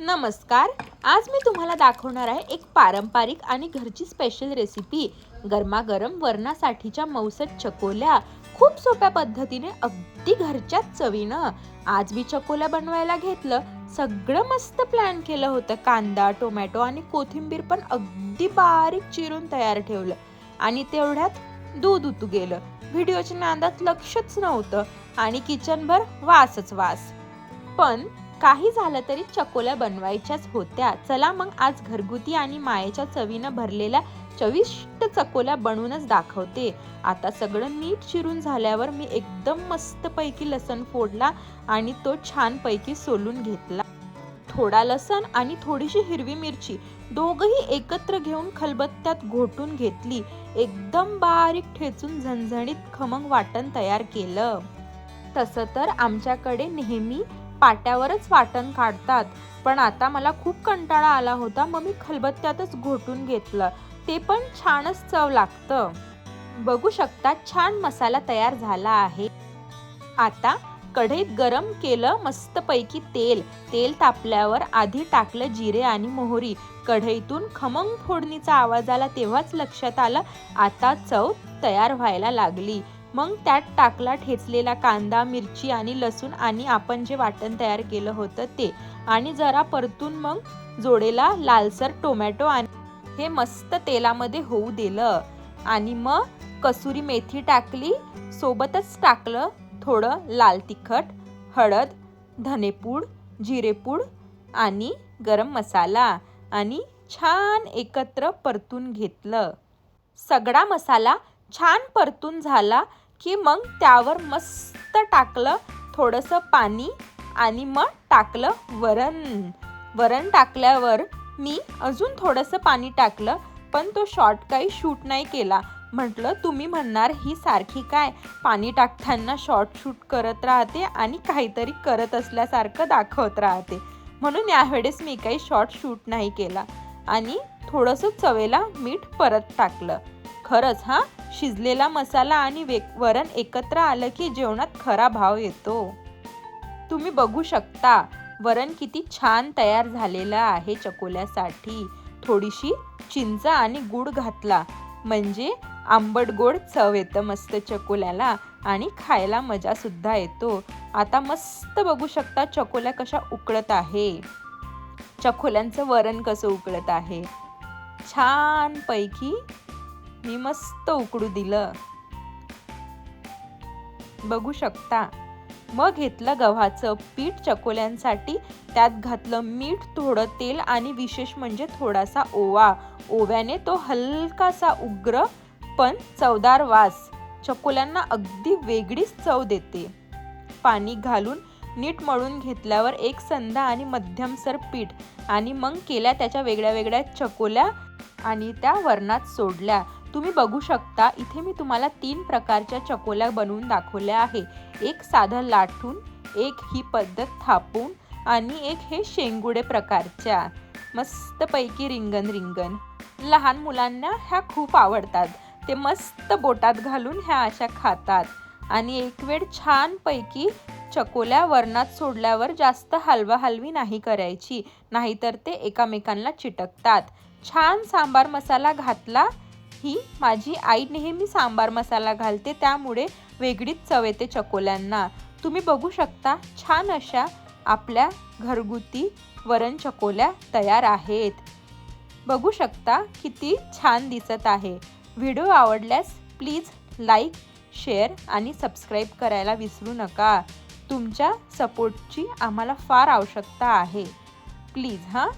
नमस्कार. आज मी तुम्हाला दाखवणार आहे एक पारंपरिक आणि घरची स्पेशल रेसिपी गरमागरम वरणासाठीच्या मौसत चकोल्या खूप सोप्या पद्धतीने अगदी घरच्याच चवीनं. आज मी चकोल्या बनवायला घेतलं. सगळं मस्त प्लॅन केलं होतं. कांदा टोमॅटो आणि कोथिंबीर पण अगदी बारीक चिरून तयार ठेवलं. आणि तेवढ्यात दूध उतू गेलं. व्हिडिओच्या नांदात लक्षच नव्हतं. आणि किचनभर वासच वास. पण काही झालं तरी चकोल्या बनवायच्याच होत्या. चला मग आज घरगुती आणि मायेच्या चवीनं भरलेल्या चविष्ट चकोल्या बनवूनच दाखवते. आता सगळं नीट चिरून झाल्यावर मी एकदम मस्त पैकी लसण फोडला आणि तो छान पैकी सोलून घेतला. थोडा लसण आणि थोडीशी हिरवी मिरची दोघही एकत्र घेऊन खलबत्त्यात घोटून घेतली. एकदम बारीक ठेचून झणझणीत खमंग वाटण तयार केलं. तसं तर आमच्याकडे नेहमी पाट्यावरच वाटण काढतात. पण आता मला खूप कंटाळा आला होता मग मी खलबत्त्यातच घोटून घेतलं. ते पण छानच चव लागतं. बघू शकता छान मसाला तयार झाला आहे. आता कढईत गरम केलं मस्तपैकी तेल. तेल तापल्यावर आधी टाकलं जिरे आणि मोहरी. कढईतून खमंग फोडणीचा आवाज आला तेव्हाच लक्षात आलं आता चव तयार व्हायला लागली. मग त्यात टाकला ठेचलेला कांदा मिरची आणि लसूण आणि आपण जे वाटण तयार केलं होतं ते. आणि जरा परतून मग जोडेला लालसर टोमॅटो आणि हे मस्त तेलामध्ये होऊ दिलं. आणि मग कसुरी मेथी टाकली सोबतच टाकलं थोडं लाल तिखट हळद धनेपूड जिरेपूड आणि गरम मसाला. आणि छान एकत्र परतून घेतलं. सगळा मसाला छान परतून झाला की मग त्यावर मस्त टाकलं थोडंसं पाणी आणि मग टाकलं वरण. वरण टाकल्यावर मी अजून थोडंसं पाणी टाकलं पण तो शॉर्ट काही शूट नाही केला. म्हटलं तुम्ही म्हणणार ही सारखी काय? पाणी टाकताना शॉर्ट शूट करत राहते आणि काहीतरी करत असल्यासारखं दाखवत राहते. म्हणून यावेळेस मी काही शॉर्ट शूट नाही केला आणि थोडंसं चवेला मीठ परत टाकलं. खरंच हां? शिजलेला मसाला आणि वे वरण एकत्र आलं की जेवणात खरा भाव येतो. तुम्ही बघू शकता वरण किती छान तयार झालेलं आहे चकोल्यासाठी. थोडीशी चिंच आणि गुड घातला म्हणजे आंबट गोड चव येतं मस्त चकोल्याला आणि खायला मजासुद्धा येतो. आता मस्त बघू शकता चकोल्या कशा उकळत आहे. चकोल्यांचं वरण कसं उकळत आहे. छानपैकी मी मस्त उकडू दिलं. बघू शकता. मग घेतलं गव्हाचं पीठ चकोल्यांसाठी. त्यात घातलं मीठ थोडं तेल आणि विशेष म्हणजे थोडासा ओवा. ओव्याने तो हलकासा उग्र पण चवदार वास. चकोल्यांना अगदी वेगळीच चव देते. पाणी घालून नीट मळून घेतल्यावर एक संधा आणि मध्यमसर पीठ आणि मग केल्या त्याच्या वेगळ्या वेगळ्या चकोल्या आणि त्या वरणात सोडल्या. तुम्ही बघू शकता इथे मी तुम्हाला तीन प्रकारच्या चकोल्या बनवून दाखवल्या आहे. एक साधं लाटून एक ही पद्धत थापून आणि एक हे शेंगुडे प्रकारच्या. मस्तपैकी रिंगण रिंगण. लहान मुलांना ह्या खूप आवडतात. ते मस्त बोटात घालून ह्या अशा खातात. आणि एक वेळ छानपैकी चकोल्या वरणात सोडल्यावर जास्त हलवा हलवी नाही करायची नाहीतर ते एकामेकांना चिटकतात. छान सांबार मसाला घातला ही माझी आई नेहमी सांबार मसाला घालते त्यामुळे वेगळीच चव येते चकोल्यांना. तुम्ही बघू शकता छान अशा आपल्या घरगुती वरण चकोल्या तयार आहेत. बघू शकता किती छान दिसत आहे. व्हिडिओ आवडल्यास प्लीज लाईक शेअर आणि सबस्क्राईब करायला विसरू नका. तुमच्या सपोर्टची आम्हाला फार आवश्यकता आहे. प्लीज हां?